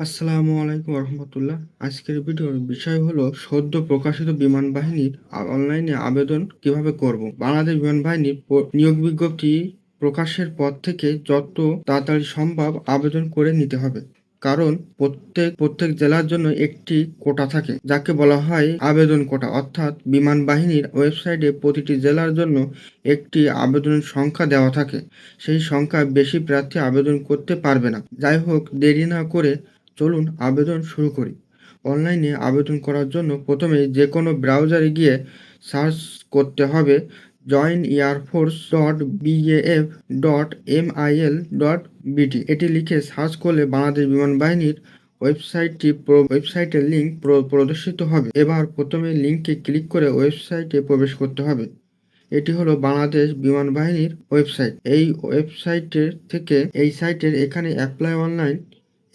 আসসালামু আলাইকুম রহমতুল্লাহ আজকের ভিডিওর বিষয় হলো, সদ্য প্রকাশিত বিমান বাহিনীর অনলাইনে আবেদন কীভাবে করব? বাংলাদেশ বিমান বাহিনীর নিয়োগ বিজ্ঞপ্তি প্রকাশের পর থেকে যত তাড়াতাড়ি সম্ভব আবেদন করে নিতে হবে। কারণ প্রত্যেক প্রত্যেক জেলার জন্য একটি কোটা থাকে, যাকে বলা হয় আবেদন কোটা। অর্থাৎ বিমান বাহিনীর ওয়েবসাইটে প্রতিটি জেলার জন্য একটি আবেদনের সংখ্যা দেওয়া থাকে। সেই সংখ্যা বেশি প্রার্থী আবেদন করতে পারবে না। যাই হোক, দেরি না করে চলুন আবেদন শুরু করি। অনলাইনে আবেদন করার জন্য প্রথমে যে কোনো ব্রাউজারে গিয়ে সার্চ করতে হবে join air force dot BAF dot MIL dot BT এটি লিখে সার্চ করলে বাংলাদেশ বিমান বাহিনীর ওয়েবসাইটটি ওয়েবসাইটের লিঙ্ক প্র- প্রদর্শিত হবে। এবার প্রথমে লিঙ্কে ক্লিক করে ওয়েবসাইটে প্রবেশ করতে হবে। এটি হলো বাংলাদেশ বিমান বাহিনীর ওয়েবসাইট। এই ওয়েবসাইটের থেকে এই সাইটের এখানে অ্যাপ্লাই অনলাইন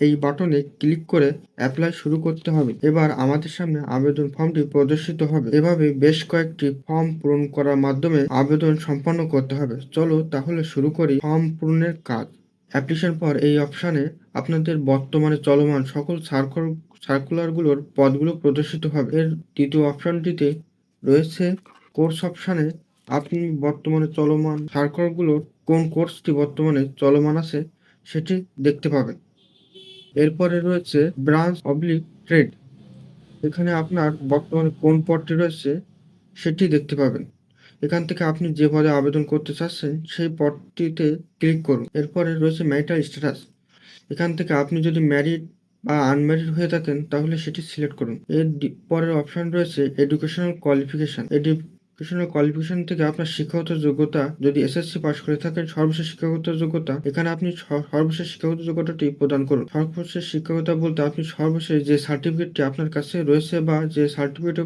এই বাটনে ক্লিক করে অ্যাপ্লাই শুরু করতে হবে। এবার আমাদের সামনে আবেদন ফর্মটি প্রদর্শিত হবে। এভাবে বেশ কয়েকটি ফর্ম পূরণ করার মাধ্যমে আবেদন সম্পন্ন করতে হবে। চলো তাহলে শুরু করি ফর্ম পূরণের কাজ। অ্যাপ্লিকেশন পর এই অপশানে আপনাদের বর্তমানে চলমান সকল সার্কুল সার্কুলারগুলোর পদগুলো প্রদর্শিত হবে। এর দ্বিতীয় অপশানটিতে রয়েছে কোর্স অপশানে আপনি বর্তমানে চলমান সার্কুলারগুলোর কোন কোর্সটি বর্তমানে চলমান আছে সেটি দেখতে পাবেন। এরপরে রয়েছে ব্রাঞ্চ অবলিক ট্রেড এখানে আপনার বর্তমানে কোন পদটি রয়েছে সেটি দেখতে পাবেন। এখান থেকে আপনি যে পদে আবেদন করতে চাচ্ছেন, সেই পদটিতে ক্লিক করুন। এরপরে রয়েছে ম্যারিটাল স্ট্যাটাস এখান থেকে আপনি যদি ম্যারিড বা আনম্যারিড হয়ে থাকেন, তাহলে সেটি সিলেক্ট করুন। এর পরের অপশন রয়েছে educational qualification qualification educational qualification থেকে আপনার শিক্ষাগত যোগ্যতা, যদি এসএসসি পাস করে থাকেন, সর্বশেষ শিক্ষাগত যোগ্যতা, এখানে আপনি সর্বশেষ শিক্ষাগত যোগ্যতাটি প্রদান করুন। সর্বশেষ শিক্ষাগত বলতে আপনি সর্বশেষ যে সার্টিফিকেটটি আপনার কাছে রয়েছে বা যে সার্টিফিকেট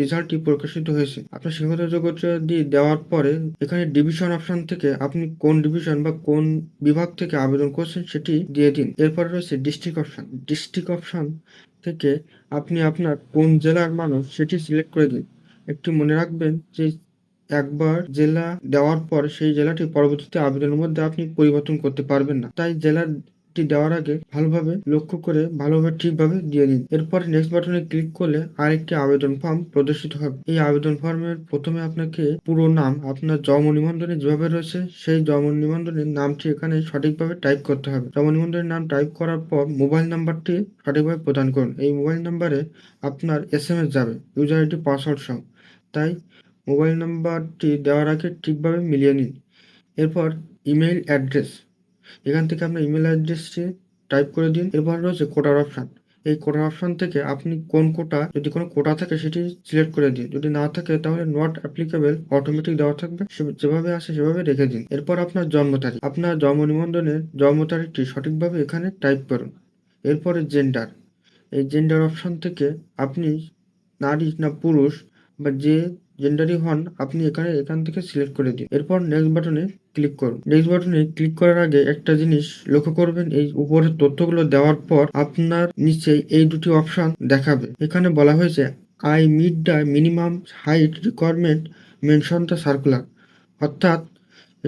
রেজাল্টটি প্রকাশিত হয়েছে, আপনার শিক্ষাগত যোগ্যতা দিয়ে দেওয়ার পরে এখানে ডিভিশন অপশন থেকে আপনি কোন ডিভিশন বা কোন বিভাগ থেকে আবেদন করছেন সেটি দিয়ে দিন। এরপরে রয়েছে ডিস্ট্রিক্ট অপশন ডিস্ট্রিক্ট অপশন থেকে আপনি আপনার কোন জেলার মানুষ সেটি সিলেক্ট করে দিন। একটু মনে রাখবেন যে একবার জেলা দেওয়ার পর সেই জেলাটি পরবর্তীতে আবেদনের মধ্যে আপনি পরিবর্তন করতে পারবেন না। তাই জেলাটি দেওয়ার আগে ভালোভাবে লক্ষ্য করে ভালোভাবে ঠিকভাবে দিয়ে দিন এরপরে নেক্সট বাটনে ক্লিক করলে আরেকটি আবেদন ফর্ম প্রদর্শিত হবে। এই আবেদন ফর্মের প্রথমে আপনাকে পুরো নাম, আপনার জন্ম নিবন্ধনে যেভাবে রয়েছে সেই জন্ম নিবন্ধনের নামটি এখানে সঠিকভাবে টাইপ করতে হবে। জন্ম নিবন্ধনের নাম টাইপ করার পর মোবাইল নাম্বারটি সঠিকভাবে প্রদান করুন। এই মোবাইল নাম্বারে আপনার এস এম এস যাবে ইউজার আইডি পাসওয়ার্ড সহ। তাই মোবাইল নাম্বারটি দেওয়ার আগে ঠিকভাবে মিলিয়ে নিন। এরপর ইমেল অ্যাড্রেস। এখান থেকে আপনার ইমেল অ্যাড্রেসটি টাইপ করে দিন। এরপর রয়েছে কোটার অপশান। এই কোটার অপশান থেকে আপনি কোন কোটা যদি কোনো কোটা থাকে সেটি সিলেক্ট করে দিন। যদি না থাকে তাহলে নট অ্যাপ্লিকেবল অটোমেটিক দেওয়া থাকবে। যেভাবে আসে সেভাবে রেখে দিন। এরপর আপনার জন্ম তারিখ। আপনার জন্ম নিবন্ধনের জন্ম তারিখটি সঠিকভাবে এখানে টাইপ করুন। এরপরে জেন্ডার এই জেন্ডার অপশান থেকে আপনি নারী না পুরুষ বা যে জেন্ডারই হন, আপনি এখানে এখান থেকে সিলেক্ট করে দিন। এরপর নেক্সট বাটনে ক্লিক করুন। নেক্সট বাটনে ক্লিক করার আগে একটা জিনিস লক্ষ্য করবেন, এই উপরের তথ্যগুলো দেওয়ার পর আপনার নিচে এই দুটি অপশন দেখাবে। এখানে বলা হয়েছে I meet the minimum height requirement mention the circular অর্থাৎ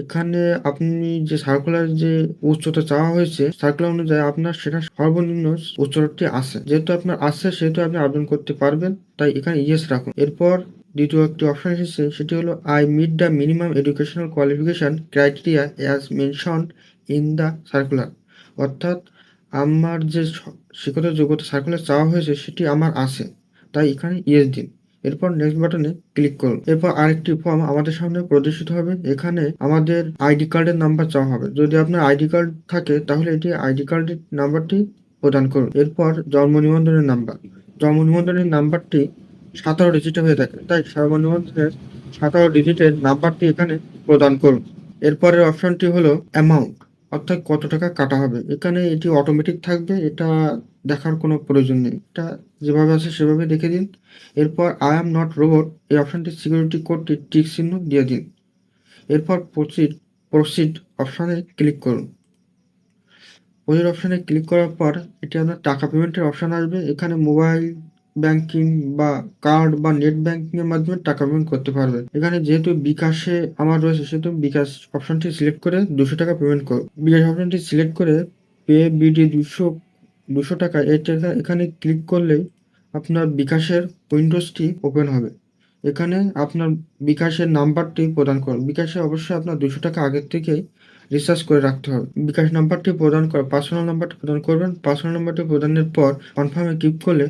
এখানে আপনি যে সার্কুলার যে উচ্চতা চাওয়া হয়েছে সার্কুলার অনুযায়ী আপনার সেটা সর্বনিম্ন উচ্চতাটি আছে। যেহেতু আপনার আছে, সেহেতু আপনি আবেদন করতে পারবেন। তাই এখানে ইয়েস রাখুন। এরপর দ্বিতীয় একটি অপশন এসেছে, সেটি হলো I meet the minimum educational qualification criteria as mention in the circular অর্থাৎ আমার যে শিক্ষাগত যোগ্যতা সার্কুলার চাওয়া হয়েছে, সেটি আমার আছে। তাই এখানে ইয়েস দিন। এরপর নেক্সট বাটনে ক্লিক করুন এরপর আরেকটি ফর্ম আমাদের সামনে প্রদর্শিত হবে। এখানে আমাদের আইডি কার্ডের নাম্বার চাওয়া হবে। যদি আপনার আইডি কার্ড থাকে, তাহলে এটি আইডি কার্ডের নাম্বারটি প্রদান করুন। এরপর জন্ম নিবন্ধনের নাম্বার জন্ম নিবন্ধনের নাম্বারটি সাতারো ডিজিটে হয়ে থাকে। তাই জন্ম নিবন্ধনের সাতারো ডিজিটের নাম্বারটি এখানে প্রদান করুন। এরপরের অপশনটি হলো অ্যামাউন্ট অর্থাৎ কত টাকা কাটা হবে। এখানে এটি অটোমেটিক থাকবে। এটা দেখার কোনো প্রয়োজন নেই। এটা যেভাবে আছে সেভাবে দেখে দিন। এরপর আই অ্যাম নট রোবট এই অপশানটি সিকিউরিটি কোডটি টিক চিহ্ন দিয়ে দিন। এরপর প্রসিড প্রসিড অপশানে ক্লিক করুন। প্রসিড অপশানে ক্লিক করার পর এটি আপনার টাকা পেমেন্টের অপশান আসবে। এখানে মোবাইল ব্যাংকিং বা কার্ড বা নেট ব্যাংকিংয়ের মাধ্যমে টাকা পেমেন্ট করতে পারবেন। এখানে যেহেতু বিকাশে আমার রয়েছে, সেহেতু বিকাশ অপশানটি সিলেক্ট করে দুশো টাকা পেমেন্ট করুন। বিকাশ অপশনটি সিলেক্ট করে পে বিডি দুশো দুশো টাকা। এটা এখানে ক্লিক করলেই আপনার বিকাশের উইন্ডোজটি ওপেন হবে। এখানে আপনার বিকাশের নাম্বারটি প্রদান করুন বিকাশে অবশ্যই আপনার দুশো টাকা আগের থেকেই রিচার্জ করে রাখতে হবে। বিকাশ নাম্বারটি প্রদান কর পার্সোনাল নাম্বারটি প্রদান করবেন। পার্সোনাল নাম্বারটি প্রদানের পর কনফার্মে ক্লিক করলে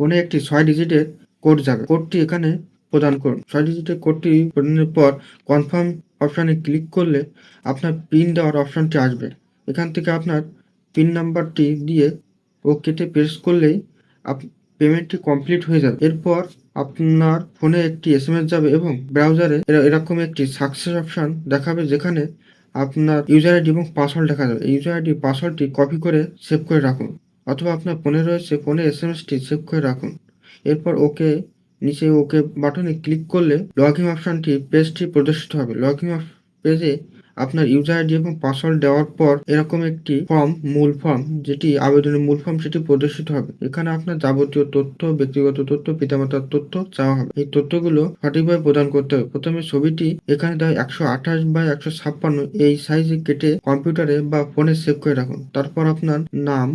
ফোনে একটি ছয় ডিজিটের কোড যাবে। কোডটি এখানে প্রদান করুন। ছয় ডিজিটের কোডটি প্রদানের পর কনফার্ম অপশানে ক্লিক করলে আপনার পিন দেওয়ার অপশানটি আসবে। এখান থেকে আপনার পিন নাম্বারটি দিয়ে ও কেটে প্রেস করলেই আপ পেমেন্টটি কমপ্লিট হয়ে যাবে। এরপর আপনার ফোনে একটি এস যাবে এবং ব্রাউজারে এরা- এরকম একটি সাকসেস অপশান দেখাবে যেখানে আপনার ইউজার আইডি এবং পাসওয়ার্ড দেখা যাবে। ইউজার আইডি পাসওয়ার্ডটি কপি করে সেভ করে রাখুন অথবা আপনার ফোনে রয়েছে ফোনে এস এসটি সেভ করে রাখুন। এরপর ওকে নিচে ওকে বাটনে ক্লিক করলে লগ ইন অপশানটি পেজটি প্রদর্শিত হবে। লগ ইন পেজে আপনার ইউজার আইডি এবং পাসওয়ার্ড দেওয়ার পর এরকম একটি ফর্ম মূল ফর্ম যেটি আবেদনের মূল ফর্ম সেটি প্রদর্শিত হবে। এখানে আপনার যাবতীয় তথ্য, ব্যক্তিগত তথ্য, পিতামাতার তথ্য চাওয়া হবে। এই তথ্যগুলো সঠিকভাবে প্রদান করতে হবে। প্রথমে ছবিটি এখানে দেওয়া একশো আঠাশ বা একশো ছাপ্পান্ন এই সাইজে কেটে কম্পিউটারে বা ফোনে সেভ করে রাখুন। তারপর আপনার নাম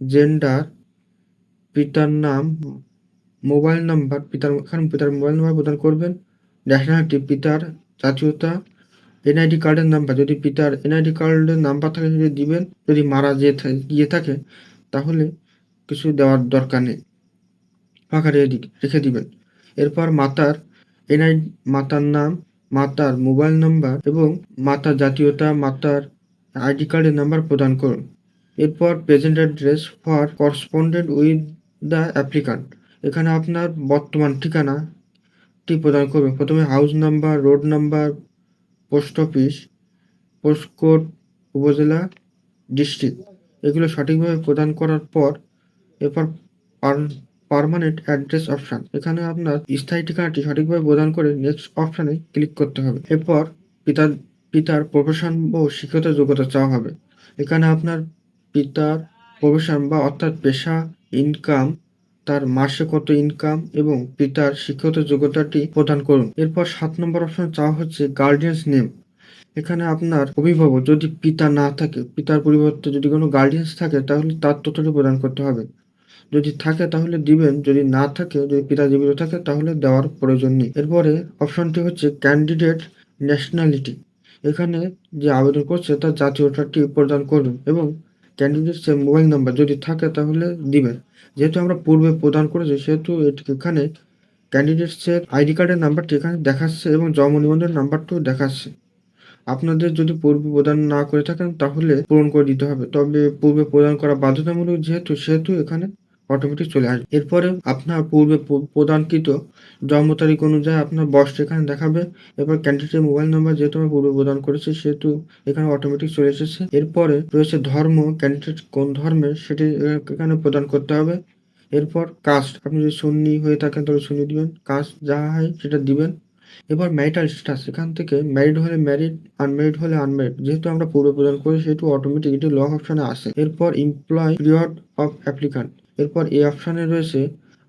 জেন্ডার পিতার নাম মোবাইল নাম্বার পিতার, এখানে পিতার মোবাইল নাম্বার প্রদান করবেন। ন্যাশনালিটি পিতার জাতীয়তা এনআইডি কার্ডের নাম্বার যদি পিতার এনআইডি কার্ডের নাম্বার থাকে যদি দিবেন, যদি মারা যেয়ে গিয়ে থাকে, তাহলে কিছু দেওয়ার দরকার নেই। ফাঁকা রেখে দিবেন। এরপর মাতার এনআই মাতার নাম, মাতার মোবাইল নাম্বার এবং মাতার জাতীয়তা, মাতার আইডি কার্ডের নাম্বার প্রদান করুন। এরপর present address for correspondent with the applicant এখানে আপনার বর্তমান ঠিকানাটি প্রদান করবেন। প্রথমে house number road number post office postcode উপজেলা, ডিস্ট্রিক্ট। এগুলো সঠিকভাবে প্রদান করার পর এরপর পারমানেন্ট অ্যাড্রেস অপশান এখানে আপনার স্থায়ী ঠিকানাটি সঠিকভাবে প্রদান করে নেক্সট অপশানে ক্লিক করতে হবে। এরপর পিতার পিতার প্রফেশন ও শিক্ষত যোগ্যতা চাওয়া হবে। এখানে আপনার পিতার প্রফেশন বা অর্থাৎ পেশা ইনকাম তার মাসে কত ইনকাম এবং পিতার শিক্ষত যোগ্যতাটি প্রদান করুন। এরপর সাত নম্বর অপশন চাওয়া হচ্ছে গার্ডিয়ানস নেম এখানে আপনার অভিভাবক যদি পিতা না থাকে, পিতার পরিবর্তে যদি কোনো গার্ডিয়ান্স থাকে, তাহলে তার তথ্যটি প্রদান করতে হবে। যদি থাকে, তাহলে দিবেন, যদি না থাকে, যদি পিতা জীবিত থাকে, তাহলে দেওয়ার প্রয়োজন নেই। এরপরে অপশনটি হচ্ছে ক্যান্ডিডেট ন্যাশনালিটি এখানে যে আবেদন করছে, তার জাতীয়তাটি প্রদান করুন এবং ক্যান্ডিডেটসের মোবাইল নাম্বার যদি থাকে তাহলে দিবেন। যেহেতু আমরা পূর্বে প্রদান করেছি, সেহেতু এটি এখানে ক্যান্ডিডেটসের আইডি কার্ডের নাম্বারটি এখানে দেখাচ্ছে এবং জন্ম নিবন্ধনের নাম্বারটিও দেখাচ্ছে। আপনাদের যদি পূর্বে প্রদান না করে থাকেন, তাহলে পূরণ করে দিতে হবে। তবে পূর্বে প্রদান করা বাধ্যতামূলক যেহেতু, সেহেতু এখানে অটোমেটিক চলে আসবে। এরপরে আপনার পূর্বে প্রদানকৃত জন্ম তারিখ অনুযায়ী আপনার বয়সটা এখানে দেখাবে, এরপর ক্যান্ডিডেটের মোবাইল নাম্বার যেহেতু আমরা পূর্বে প্রদান করেছি, সেহেতু এখানে অটোমেটিক চলে এসেছে। এরপরে রয়েছে ধর্ম ক্যান্ডিডেট কোন ধর্মের সেটি এখানে প্রদান করতে হবে। এরপর কাস্ট আপনি যদি সুন্নি হয়ে থাকেন তাহলে সুন্নি দিবেন কাস্ট যা হয় সেটা দিবেন। এবার ম্যারিটাল স্ট্যাটাস এখান থেকে ম্যারিড হলে ম্যারিড আনম্যারিড হলে আনম্যারিড যেহেতু আমরা পূর্বে প্রদান করি সেহেতু অটোমেটিক এটি লক অপশনে আসে। এরপর এমপ্লয় পিরিয়ড অফ অ্যাপ্লিকান্ট এরপর এই অপশানে রয়েছে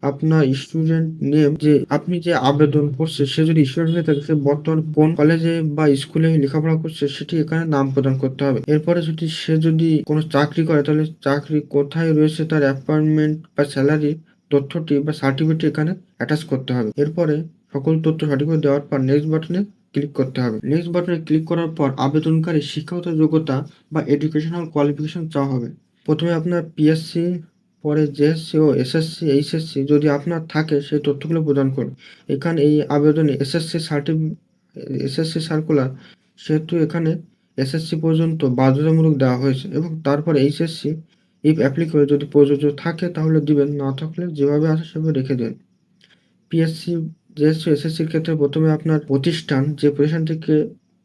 আপনার স্টুডেন্ট নেম যে আপনি যে আবেদন করছে, সে যদি স্টুডেন্ট হয়ে থাকে, সে বর্তমান কোন কলেজে বা স্কুলে লেখাপড়া করছে, সেটি এখানে নাম প্রদান করতে হবে। এরপরে যদি সে যদি কোনো চাকরি করে, তাহলে চাকরি কোথায় রয়েছে, তার অ্যাপয়েন্টমেন্ট বা স্যালারি তথ্যটি বা সার্টিফিকেট এখানে অ্যাটাচ করতে হবে। এরপরে সকল তথ্য সঠিকভাবে দেওয়ার পর নেক্সট বাটনে ক্লিক করতে হবে। নেক্সট বাটনে ক্লিক করার পর আবেদনকারী শিক্ষাগত যোগ্যতা বা এডুকেশনাল কোয়ালিফিকেশন চাওয়া হবে। প্রথমে আপনার পিএসসি পরে জেএসসি ও এসএসসি এইচএসসি যদি আপনার থাকে, সেই তথ্যগুলো প্রদান করুন। এখানে এই আবেদনে এসএসসি সার্টিফি এসএসসি সার্কুলার সেহেতু এখানে এসএসসি পর্যন্ত বাধ্যতামূলক দেওয়া হয়েছে এবং তারপরে এইচএসসি ইফ অ্যাপ্লিকেবল যদি প্রযোজ্য থাকে, তাহলে দিবেন, না থাকলে যেভাবে আসে সেভাবে রেখে দেন পিএসসি জেএসসি এসএসসির ক্ষেত্রে প্রথমে আপনার প্রতিষ্ঠান যে প্রতিষ্ঠান থেকে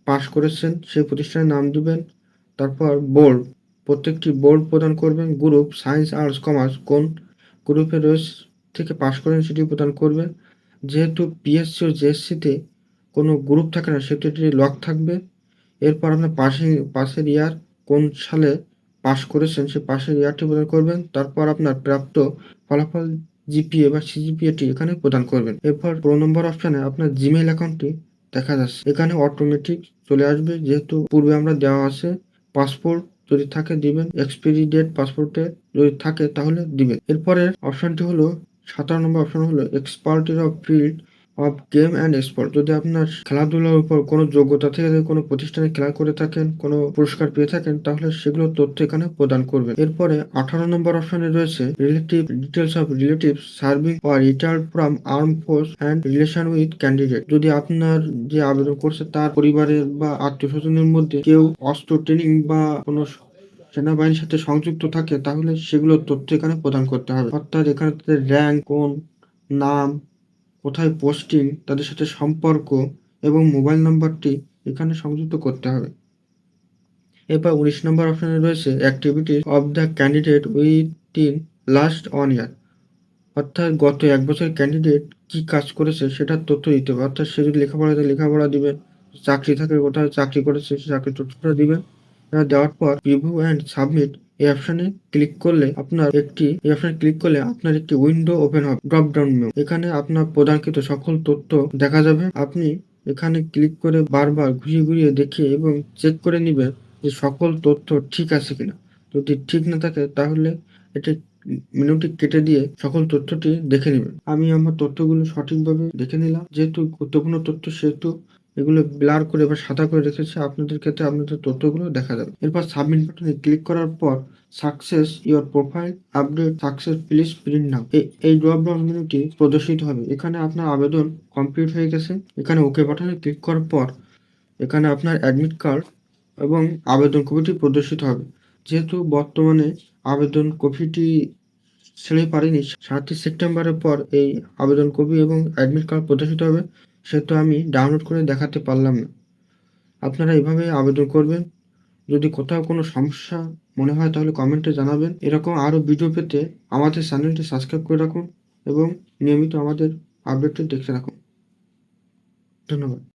পাশ করেছেন, সেই প্রতিষ্ঠানের নাম দিবেন, তারপর বোর্ড প্রত্যেকটি বোর্ড প্রদান করবেন, গ্রুপ, সায়েন্স, আর্টস, কমার্স, কোন গ্রুপে রয়েছে, থেকে পাশ করেন সেটি প্রদান করবেন যেহেতু পিএসসি ও জেএসসিতে কোনো গ্রুপ থাকে না সেটি লক থাকবে। এরপর আপনার পাশে পাশের ইয়ার কোন সালে পাশ করেছেন সে পাশের ইয়ারটি প্রদান করবেন। তারপর আপনার প্রাপ্ত ফলাফল জিপিএ বা সিজিপিএটি এখানে প্রদান করবেন। এরপর প্রো নম্বর অপশানে আপনার জিমেইল অ্যাকাউন্টটি দেখা যাচ্ছে। এখানে অটোমেটিক চলে আসবে, যেহেতু পূর্বে আমরা দেওয়া আছে পাসপোর্ট যদি থাকে দিবেন এক্সপিরি ডেট পাসপোর্টে যদি থাকে তাহলে দিবেন। এরপরের অপশনটি হলো সাতান্ন নম্বর অপশন হলো expertise of field of game and sport. যদি আপনার খেলাধুলার উপর কোনো যোগ্যতা থেকে কোনো প্রতিষ্ঠানে খেলা করে থাকেন, কোনো পুরস্কার পেয়ে থাকেন, তাহলে সেগুলো তথ্য এখানে প্রদান করবেন। এরপরে আঠারো নম্বর অপশনে রয়েছে relative details of relative serving or retired from arm force and relation with candidate যদি আপনার যে আবেদন করছে তার পরিবারের বা আত্মীয় স্বজনের মধ্যে কেউ অস্ত্র ট্রেনিং বা কোনো সেনাবাহিনীর সাথে সংযুক্ত থাকে, তাহলে সেগুলোর তথ্য এখানে প্রদান করতে হবে। অর্থাৎ এখানে র্যাঙ্ক কোন নাম কোথায় পোস্টিং তাদের সাথে সম্পর্ক এবং মোবাইল নাম্বারটি এখানে সংযুক্ত করতে হবে। এরপর উনিশ নম্বর অপশানে রয়েছে activities of the candidate within last one year. অর্থাৎ গত এক বছর ক্যান্ডিডেট কি কাজ করেছে সেটার তথ্য দিতে হবে। অর্থাৎ সে যদি লেখাপড়া থাকে লেখাপড়া দিবেন চাকরি থাকে কোথায়, চাকরি করেছে সে চাকরির তথ্যটা এটা দেওয়ার পর রিভিউ অ্যান্ড সাবমিট এই অপশনে ক্লিক করলে আপনার একটি, এই অপশনে ক্লিক করলে আপনার একটি উইন্ডো ওপেন হবে ড্রপ ডাউন মেনু এখানে আপনার প্রদানকৃত সকল তথ্য দেখা যাবে। আপনি এখানে ক্লিক করে বারবার ঘুরিয়ে ঘুরিয়ে দেখে এবং চেক করে নেবেন যে সকল তথ্য ঠিক আছে কিনা। যদি ঠিক না থাকে তাহলে এটি মেনুটি কেটে দিয়ে সকল তথ্যটি দেখে নেবেন। আমি আমার তথ্যগুলো সঠিকভাবে দেখে নিলাম। যেহেতু গুরুত্বপূর্ণ তথ্য, সেহেতু এগুলো ব্লার করে বা সাদা করে রেখেছে, আপনাদের ক্ষেত্রে আপনাদের তথ্যগুলো দেখা যাবে। এরপর সাবমিট বাটনে ক্লিক করার পর success your profile update success please print now এই ড্রপ ডাউন মেনুটি প্রদর্শিত হবে। এখানে আপনার আবেদন কমপ্লিট হয়ে গেছে। এখানে ওকে বাটনে ক্লিক করার পর এখানে আপনার অ্যাডমিট কার্ড এবং আবেদন কপিটি প্রদর্শিত হবে। যেহেতু বর্তমানে আবেদন কপিটি ছেড়ে পারিনি, সাতই সেপ্টেম্বরের পর এই আবেদন কপি এবং অ্যাডমিট কার্ড প্রদর্শিত হবে। সেহেতু আমি ডাউনলোড করে দেখাতে পারলাম না। আপনারা এভাবে আবেদন করবেন? যদি কোথাও কোনো সমস্যা মনে হয় তাহলে কমেন্টে জানাবেন। এরকম আরও ভিডিও পেতে আমাদের চ্যানেলটি সাবস্ক্রাইব করে রাখুন এবং নিয়মিত আমাদের আপডেটটি দেখতে রাখুন। ধন্যবাদ।